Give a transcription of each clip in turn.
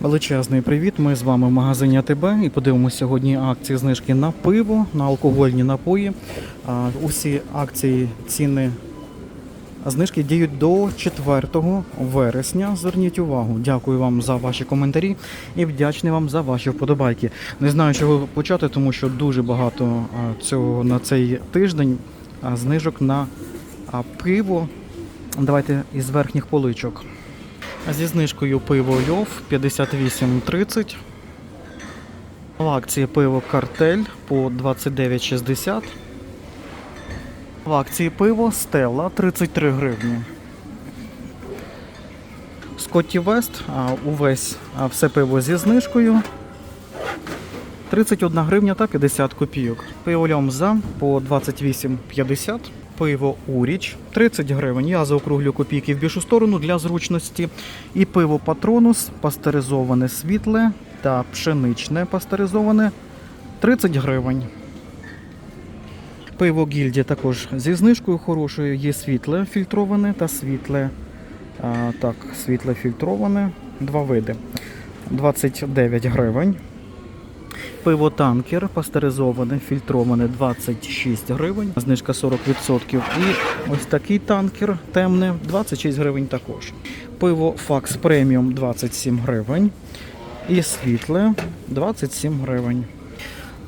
Величезний привіт! Ми з вами в магазині АТБ і подивимося сьогодні акції знижки на пиво, на алкогольні напої. Усі акції ціни знижки діють до 4 вересня. Зверніть увагу. Дякую вам за ваші коментарі і вдячний вам за ваші вподобайки. Не знаю, чого почати, тому що дуже багато цього на цей тиждень знижок на пиво. Давайте із верхніх поличок. Зі знижкою пиво Льов 58,30. В акції пиво Картель по 29,60. В акції пиво Стелла 33 гривні. Скотті Вест увесь все пиво зі знижкою 31 гривня та 50 копійок. Пиво Льомза по 28,50. Пиво Уріч 30 гривень. Я заокруглю копійки в більшу сторону для зручності. І пиво Патронус пастеризоване світле та пшеничне пастеризоване 30 гривень. Пиво Гільдія також зі знижкою хорошою. Є світле фільтроване та світле. А, так, світле фільтроване. Два види. 29 гривень. Пиво танкер пастеризоване, фільтроване 26 гривень, знижка 40%. І ось такий танкер темне 26 гривень також. Пиво Факс преміум 27 гривень. І світле 27 гривень.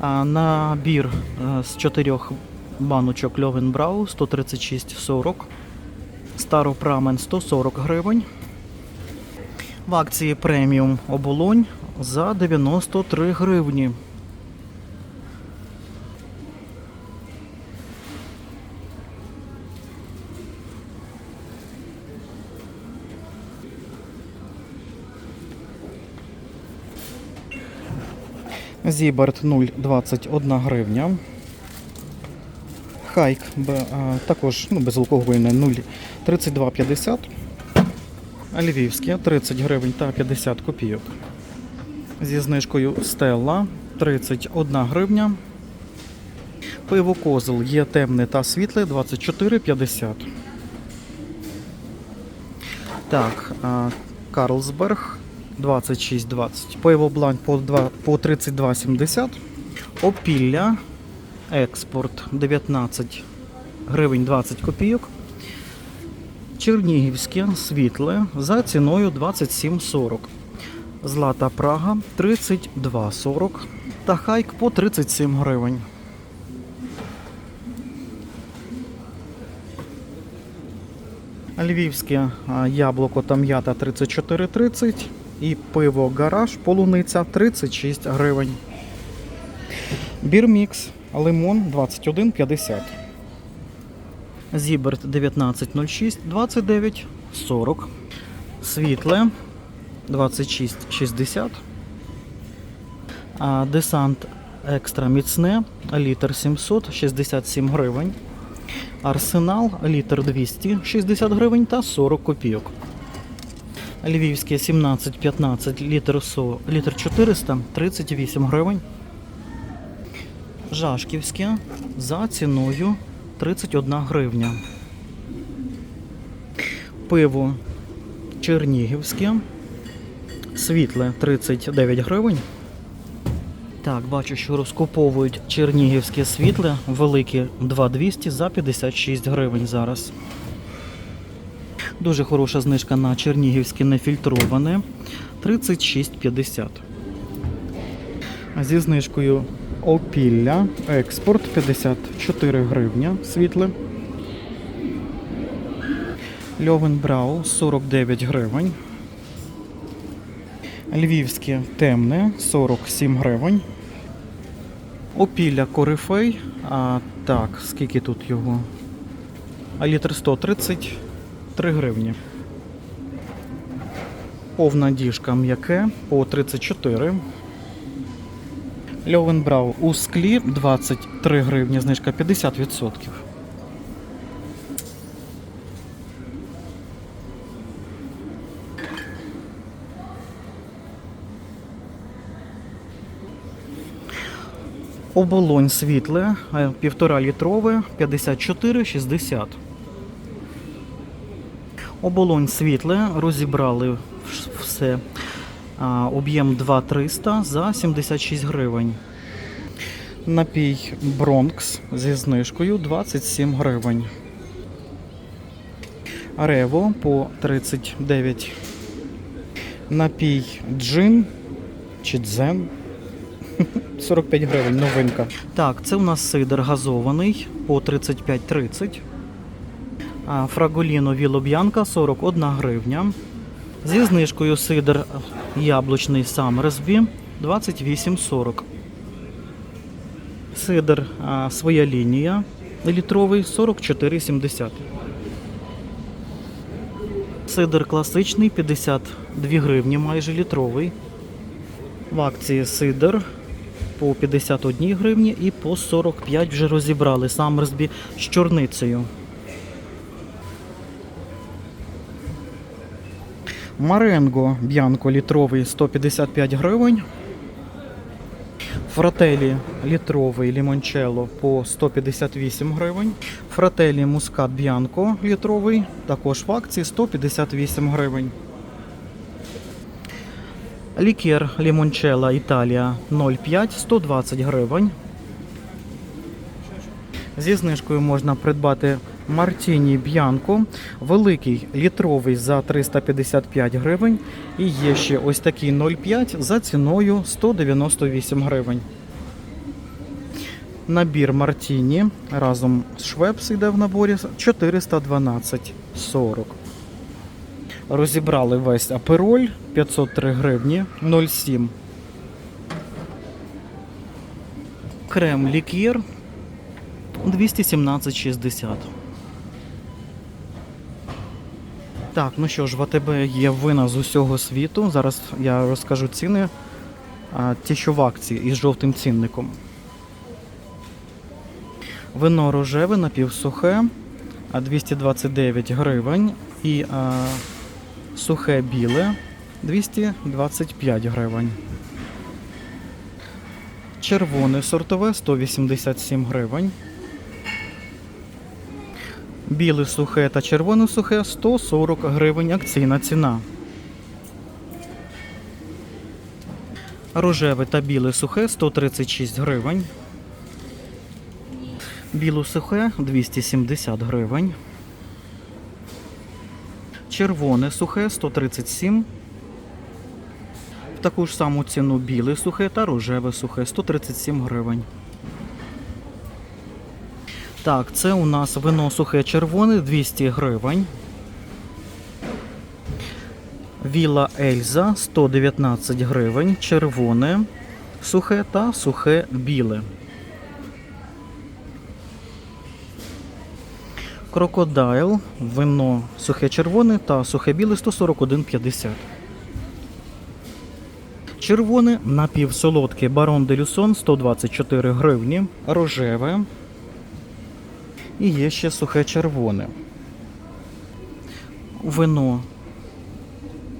А набір е, з чотирьох баночок Льовенбрау 136,40. Старопрамен 140 гривень. В акції преміум оболонь за 93 гривні. Зіберт 0,21 гривня. Хайк а, також ну, безалкогольне 0,3250. А Львівське 30 гривень та 50 копійок. Зі знижкою Стелла 31 гривня. Пиво Козел є темне та світле 24,50. Так, Карлсберг 26,20. Пиво Бланк по, 2, по 32,70. Опілля Експорт 19 гривень 20 копійок. Чернігівське світле за ціною 27,40. Злата Прага 32,40 та хайк по 37 гривень. Львівське яблуко та м'ята 34,30 і пиво гараж полуниця 36 гривень. Бірмікс лимон 21,50. Зіберт 19,06 29,40. Світле 26,60. А десант екстра міцне, літр 700, 67 гривень. Арсенал, літр 200, 60 гривень та 40 копійок. Львівське 17,15, літр, літр 400, 38 гривень. Жашківське за ціною 31 гривня. Пиво Чернігівське. Світле 39 гривень. Так, бачу, що розкуповують чернігівське світле, велике 2200 за 56 гривень зараз. Дуже хороша знижка на чернігівське нефільтроване 36,50. Зі знижкою Опілля експорт 54 гривня світле. Льовенбрау 49 гривень. Львівське темне 47 гривень. Опілля корифей. А, так, скільки тут його? А літр 133 гривні. Повна діжка м'яке по 34. Льовенбрау у склі 23 гривні, знижка 50%. Оболонь світле, е, півтора літрове, 54,60. Оболонь світле, розібрали все. Об'єм 2300 за 76 гривень. Напій Бронкс зі знижкою 27 гривень. Рево по 39. Напій Джин чи Дзен 45 гривень, новинка. Так, це у нас сидр газований по 35,30. А Фраголіно Віло Б'янка 41 гривня. Зі знижкою сидр яблучний Самерсбі 28,40. Сидр своя лінія літровий 44,70. Сидр класичний 52 гривні, майже літровий. В акції сидр по 51 гривні і по 45 вже розібрали Самерсбі з чорницею. Маренго Б'янко літровий 155 гривень. Фрателі літровий лімончело по 158 гривень. Фрателі мускат Б'янко літровий також в акції 158 гривень. Лікер лімончело Італія 0,5 120 гривень. Зі знижкою можна придбати Мартіні Б'янко, великий літровий за 355 гривень. І є ще ось такий 0,5 за ціною 198 гривень. Набір Мартіні разом з Швепс йде в наборі 412,40. Розібрали весь апероль 503 гривні 0,7. Крем лікір 217,60. Так, ну що ж, в АТБ є вина з усього світу. Зараз я розкажу ціни. А, ті, що в акції із жовтим цінником. Вино рожеве напівсухе а 229 гривень. І а, сухе біле 225 гривень. Червоне сортове 187 гривень. Біле сухе та червоне сухе 140 гривень акційна ціна. Рожеве та біле сухе 136 гривень. Біле сухе 270 гривень. Червоне сухе 137. В таку ж саму ціну біле сухе та рожеве сухе 137 гривень. Так, це у нас вино сухе червоне 200 гривень. Віла Ельза 119 гривень, червоне, сухе та сухе біле. Крокодайл, вино сухе червоне та сухе біле 141,50. Червоне напівсолодке Барон де Люсон 124 гривні, рожеве. І є ще сухе червоне. Вино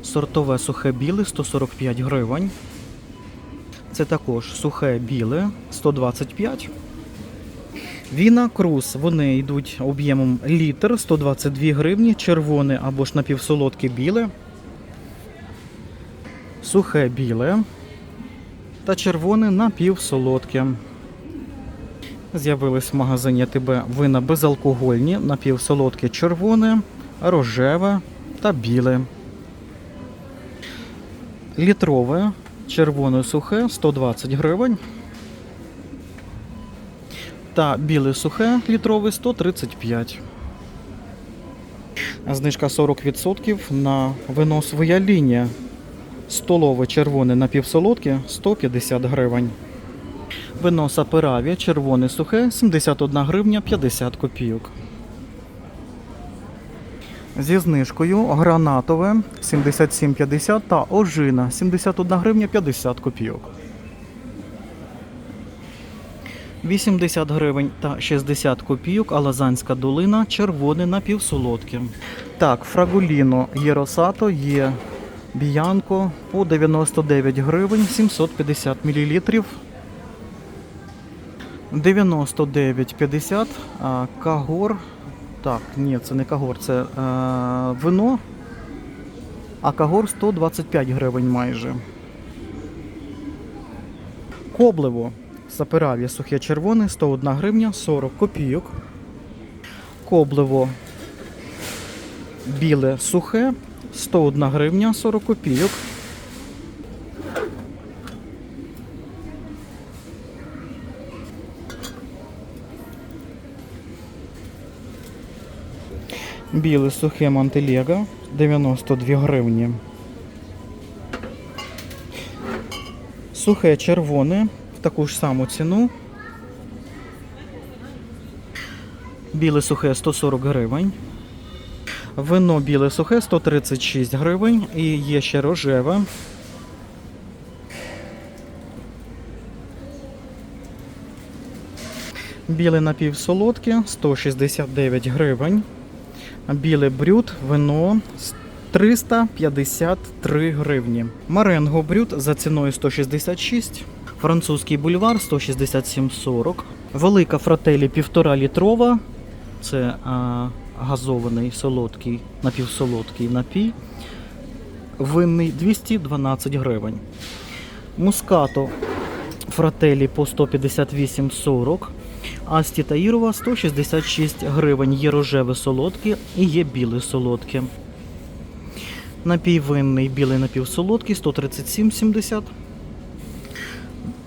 сортове сухе біле 145 гривень. Це також сухе біле 125. Віна Круз, вони йдуть об'ємом літр 122 гривні, червоне або ж напівсолодке біле, сухе біле та червоне напівсолодке. З'явились в магазині ТБ вина безалкогольні, напівсолодке червоне, рожеве та біле. Літрове, червоне сухе 120 гривень. Та біле сухе літрове 135. Знижка 40% на вино своя лінія. Столове червоне напівсолодке 150 гривень. Вино Сапераві, червоне сухе 71 гривня 50 копійок. Зі знижкою гранатове 77,50 та ожина 71 гривня 50 копійок. 80 гривень та 60 копійок, Алазанська долина, червоне напівсолодке. Так, фрагуліно є росато, є біянко по 99 гривень 750 мл. 99,50, кагор. Так, ні, це не кагор, це е, вино. А кагор 125 гривень майже. Коблево. Сапераві сухе червоне 101 гривня 40 копійок. Коблево біле сухе 101 гривня 40 копійок. Біле сухе Монтелего 92 гривні. Сухе червоне таку ж саму ціну. Біле сухе 140 гривень. Вино біле сухе 136 гривень. І є ще рожеве. Біле напівсолодке 169 гривень. Біле брют, вино 353 гривні. Маренго брют за ціною 166. Французький бульвар 167,40. Велика фрателі 1,5 літрова. Це а, газований солодкий, напівсолодкий напій. Винний 212 гривень. Мускато фрателі по 158,40. Асті Таїрова 166 гривень. Є рожеве солодке і є біле солодке. Напій винний білий напівсолодкий 137,70.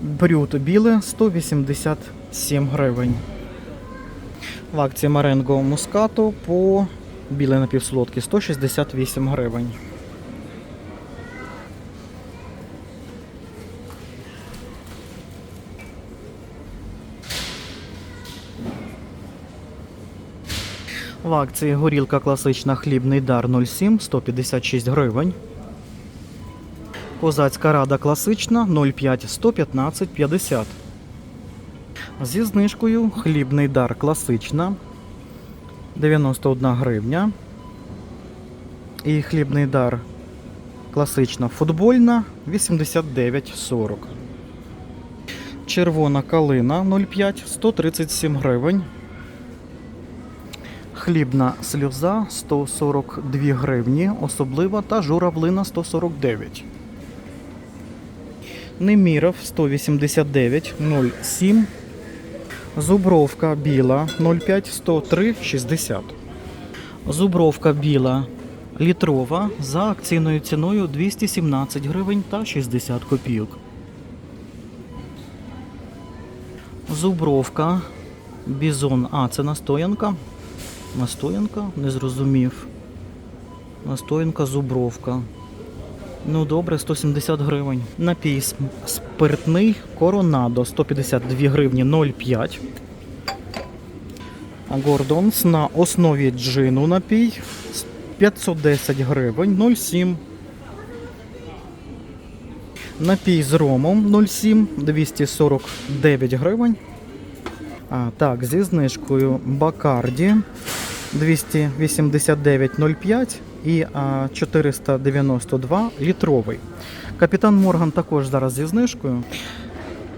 Брют біле 187 гривень. В акції Маренго Мускато по білий напівсолодкий 168 гривень. В акції горілка класична хлібний дар 07 156 гривень. Козацька рада класична 05 115 50. Зі знижкою хлібний дар класична 91 гривня. І хлібний дар класична футбольна 89,40. Червона калина 05 137 гривень. Хлібна сльоза 142 гривні, особлива та журавлина 149. Неміров 189,07. Зубровка біла 05 103,60. Зубровка біла літрова за акційною ціною 217 гривень та 60 копійок. Зубровка бізон. А, це настоянка. Настоянка, не зрозумів. Настоянка зубровка. Ну добре, 170 гривень. Напій спиртний Коронадо 152 гривні 0,5. Гордонс на основі джину напій 510 гривень 0,7. Напій з ромом 0,7 249 гривень. А, так, зі знижкою Бакарді 289,05 і 492 літровий. Капітан Морган також зараз зі знижкою.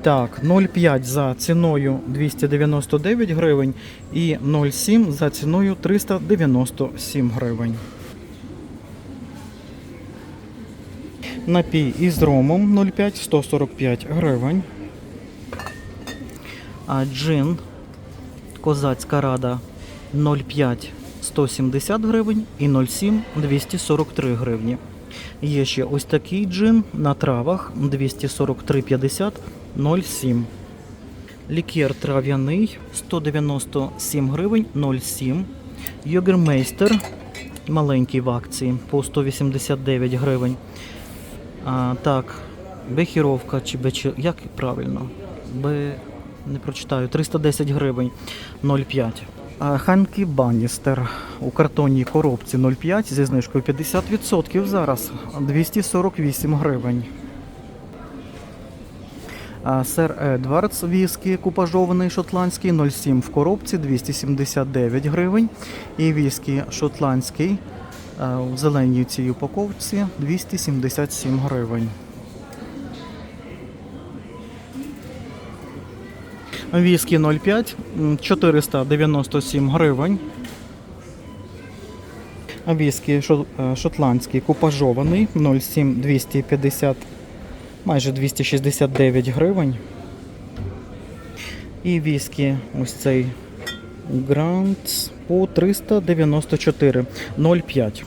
Так, 0,5 за ціною 299 гривень і 0,7 за ціною 397 гривень. Напій із ромом 0,5 145 гривень. А джин Козацька рада 0,5 170 гривень і 0,7 243 гривні. Є ще ось такий джин на травах 243,50 0,7. Лікер трав'яний 197 гривень 0,7. Йогермейстер маленький в акції по 189 гривень. А, так, бехіровка чи бечі... Як правильно? Б... Не прочитаю. 310 гривень 0,5. Ханкі Банністер у картонній коробці 0,5 зі знижкою 50% зараз 248 гривень. Сер Едвардс віскі купажований шотландський 0,7 в коробці 279 гривень. І віскі шотландський в зеленій цій упаковці 277 гривень. Віскі 0,5 497 гривень. Віскі е, шотландський купажований 0,7 250, майже 269 гривень. І віскі ось цей Грантс по 394 0,5.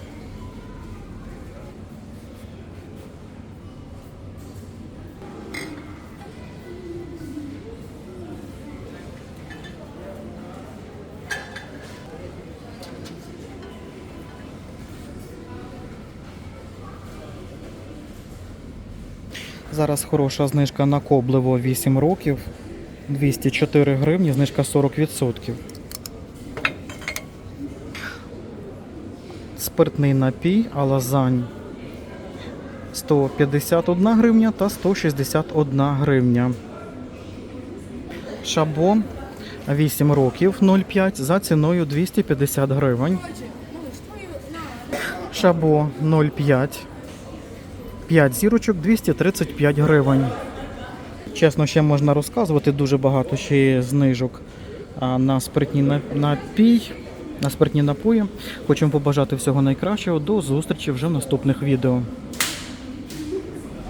Зараз хороша знижка на Коблево 8 років. 204 гривні, знижка 40%. Спиртний напій Алазань 151 гривня та 161 гривня. Шабо 8 років 0,5 за ціною 250 гривень. Шабо 0,5 5 зірочок 235 гривень. Чесно, ще можна розказувати дуже багато ще знижок на спиртні напій, на спиртні напої. Хочемо побажати всього найкращого. До зустрічі вже в наступних відео.